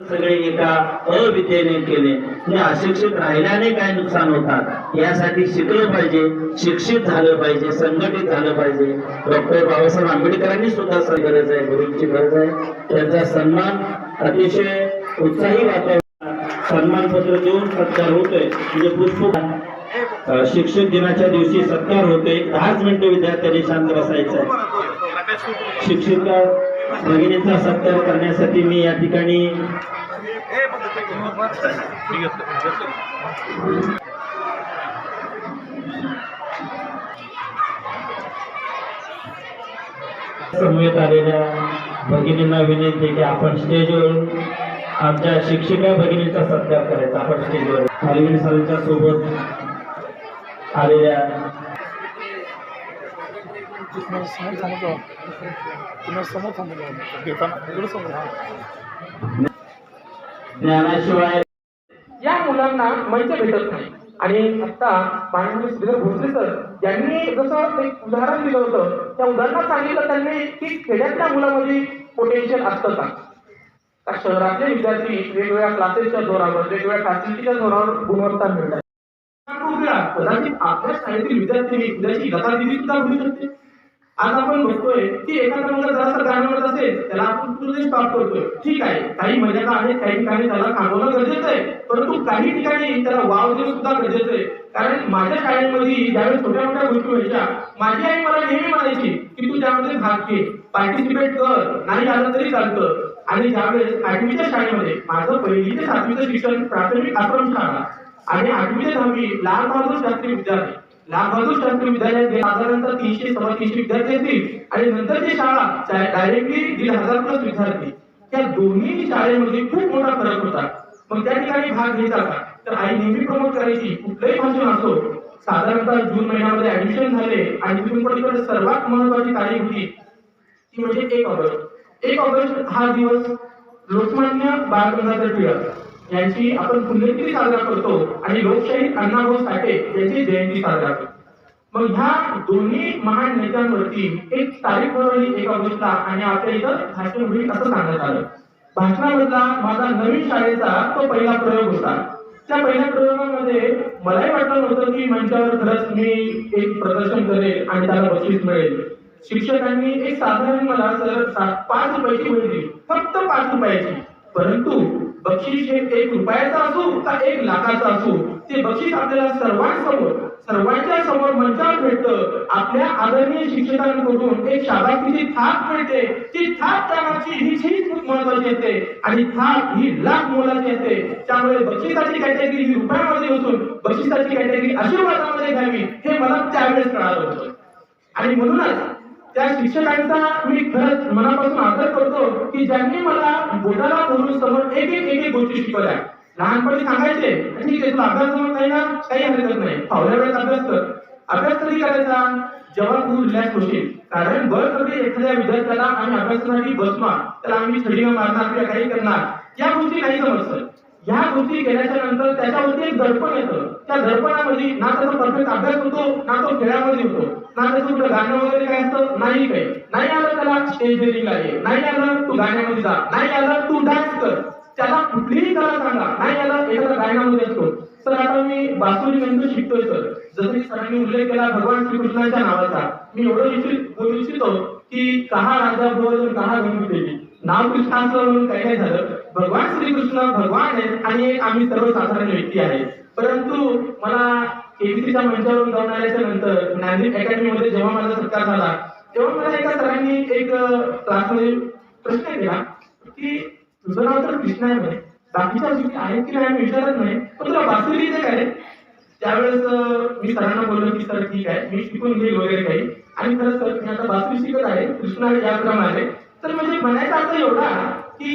सगळे एका अविद्येने केले. आणि अशिक्षित राहिल्याने काय नुकसान होतात? यासाठी शिकलं पाहिजे शिक्षित झालं पाहिजे संघटित झालं पाहिजे. डॉक्टर बाबासाहेब आंबेडकरांनी सुद्धा गरज आहे गुरुंची गरज आहे. त्यांचा सन्मान अतिशय उत्साही वातावरण सन्मान पत्र देऊन सत्कार होतोय. म्हणजे पुष्प शिक्षक दिनाच्या दिवशी सत्कार होतोय. दहाच मिनिटं विद्यार्थ्यांनी शांत बसायचं शिक्षित भगिनींचा सत्कार करण्यासाठी मी या ठिकाणी समवेत आलेल्या भगिनींना विनंती की आपण स्टेजवर आमच्या शिक्षिका भगिनीचा सत्कार करायचा. आपण स्टेजवर. अरविंद सरांच्या सोबत आलेल्या तुम्हाला समोर सांगतो तुम्हाला समोर सांगतो देताना इकडे समोर हा ज्ञानाशिवाय या मुलांना मंच भेटत नाही. आणि आता माननीय श्रीधर भोसले सर यांनी जसं एक उदाहरण दिलं होतं त्या उदाहरणात सांगितलं त्यांनी की खेड्यातल्या मुलामध्ये पोटेन्शियल असतं का शहरातले विद्यार्थी वेगवेगळ्या क्लासेसच्या जोरावर वेगवेगळ्या फॅसिलिटीच्या जोरावर गुणवत्ता मिळतात कदाचित आपल्या शाळेतील विद्यार्थी उद्याची गतादिती सुद्धा घडू शकते. आज आपण बघतोय की एखादा मुलगा जरासा जाणवत असेल त्याला आपण पूर्ण स्टॉप करतोय. ठीक आहे काही मर्यादा आहेत काही ठिकाणी त्याला थांबवणं गरजेचं आहे परंतु काही ठिकाणी त्याला वाव देणं सुद्धा गरजेचं आहे. कारण माझ्या शाळेमध्ये ज्यावेळेस छोट्या मोठ्या गोष्टी व्हायच्या माझी आई मला नेहमी म्हणायची की तू त्यामध्ये भाग घे पार्टिसिपेट कर नाही आलं तरी चालतं. आणि ज्यावेळेस आठवीच्या शाळेमध्ये माझं पहिली ते सातवीचं शिक्षण प्राथमिक आश्रम शाळा आणि आठवी ते दहावी लाल बहादूर शास्त्री विद्यालय लाल बहादूर विद्यालय साधारणतः तीनशे सव्वा तीनशे विद्यार्थी येतील. आणि नंतरची शाळा डायरेक्टली दीड हजार प्लस विद्यार्थी. त्या दोन्ही शाळेमध्ये खूप मोठा फरक होता. मग त्या ठिकाणी भाग घ्यायचा का? तर आई नेहमी प्रमोट करायची. कुठलंही फंक्शन असो साधारणतः जून महिन्यामध्ये ऍडमिशन झाले आणि तिथून पलीकडे सर्वात महत्वाची तारीख होती ती म्हणजे एक ऑगस्ट. एक ऑगस्ट हा दिवस लोकमान्य बाळ गंगाधर टिळक. यांची आपण पुण्यतिथी साजरा करतो आणि लोकशाही अण्णाभाऊ साठे यांची जयंती साजरा करतो. मग ह्या दोन्ही महान नेत्यांवरती एक तारीख ठरवली एक ऑगस्टला आणि आपल्या इथं भाषण होईल असं सांगण्यात आलं? भाषणामधला माझा नवीन शाळेचा तो पहिला प्रयोग होता. त्या पहिल्या प्रयोगामध्ये मलाही वाटलं नव्हतं की मंचावर खरंच मी एक प्रदर्शन करेल आणि त्याला बक्षीस मिळेल. शिक्षकांनी एक साधारण मला सर पाच रुपयाची वही दिली. फक्त पाच रुपयाची. परंतु बक्षीस हे एक रुपयाचा असो का एक लाखाचा असो ते बक्षीस आपल्याला सर्वांसमोर सर्वांच्या समोर मंचावर भेटतं. आपल्या आदरणीय शिक्षकांकडून एक शाबासकीची थाप मिळते. ती थाप कामाची ही चीज खूप महत्वाची येते. आणि थाप ही लाख मोलाची येते. त्यामुळे बक्षिसाची कॅटेगरी ही रुपयामध्ये असून बक्षिसाची कॅटेगरी आशीर्वादामध्ये घ्यावी हे मला त्यावेळेस कळालं होतं. आणि म्हणूनच त्या शिक्षकांचा मी खरंच मनापासून आदर करतो की ज्यांनी मला बोटाला बोलून समोर एक एक एक एक गोष्टी शिकवल्या. लहानपणी सांगायचे ठीक आहे तुला अभ्यास जमत नाही ना काही हरकत नाही. फावल्या वेळेत अभ्यास कर. अभ्यास कधी करायचा? जेव्हा तू रिलॅक्स होशील. कारण बळकरी एखाद्या विद्यार्थ्याला आम्ही अभ्यासासाठी बसणार त्याला आम्ही छडी मारणार किंवा काही करणार या गोष्टी नाही समजतं. सर. ह्या गोष्टी केल्याच्यानंतर त्याच्यावरती एक दर्पण येतं. त्या दर्पणामध्ये ना त्याचा परफेक्ट अभ्यास होतो ना तो खेळामध्ये होतो ना त्याचं कुठं गाणं वगैरे नाही काही नाही आलं त्याला स्टेज डेअरिंग आहे नाही आलं तू गाण्यामध्ये जा. नाही आलं तू डान्स कर. त्याला कुठलीही कला सांगा. नाही आलं एखादा गायनामध्ये असतो सर आता मी बासुरी नंतर शिकतोय सर. जसं की सरांनी उल्लेख केला भगवान श्रीकृष्णाच्या नावाचा. मी एवढं इच्छित बोलू इच्छितो की कहा राजा भोज कहा गंगी देवी. नाव कृष्णाचं म्हणून काय काय झालं. भगवान श्रीकृष्ण भगवान आहेत आणि एक आम्ही सर्वसाधारण व्यक्ती आहे. परंतु मला केबीसीच्या मंचावरून जाऊन आल्याच्यानंतर ज्ञानदीप अकॅडमी मध्ये जेव्हा माझा सत्कार झाला तेव्हा मला एका सरांनी एक क्लासमध्ये प्रश्न केला की तुझं नाव तर कृष्णा आहे. म्हणे बाकीच्या गोष्टी आहेत की नाही विचारत नाही. पण तुला बासुरी येते काय त्यावेळेस मी सरांना बोललो की सर ठीक आहे. मी शिकून घेईल वगैरे काही. आणि खरं सर मी आता बासुरी शिकत आहे. कृष्णा या क्रमाने. तर म्हणजे म्हणायचा अर्थ एवढा की